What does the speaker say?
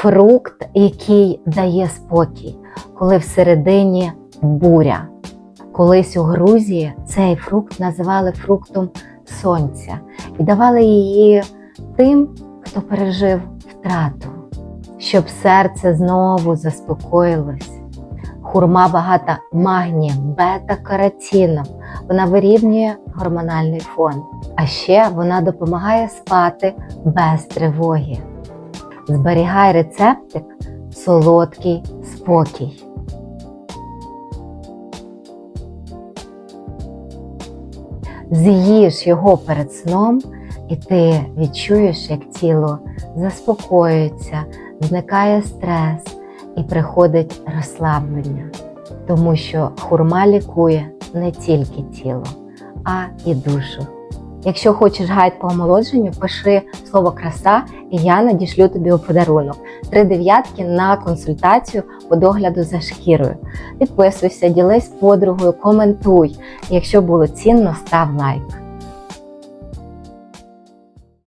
фрукт, який дає спокій, коли всередині буря. Колись у Грузії цей фрукт називали фруктом сонця і давали її тим, хто пережив втрату, щоб серце знову заспокоїлось. Хурма багата магнієм, бета-каротином. Вона вирівнює гормональний фон. А ще вона допомагає спати без тривоги. Зберігай рецептик солодкий спокій. З'їж його перед сном, і ти відчуєш, як тіло заспокоюється, зникає стрес і приходить розслаблення, тому що хурма лікує не тільки тіло, а і душу. Якщо хочеш гайд по омолодженню, пиши слово краса, і я надішлю тобі у подарунок. Три дев'ятки на консультацію по догляду за шкірою. Підписуйся, ділись подругою, коментуй. Якщо було цінно, став лайк.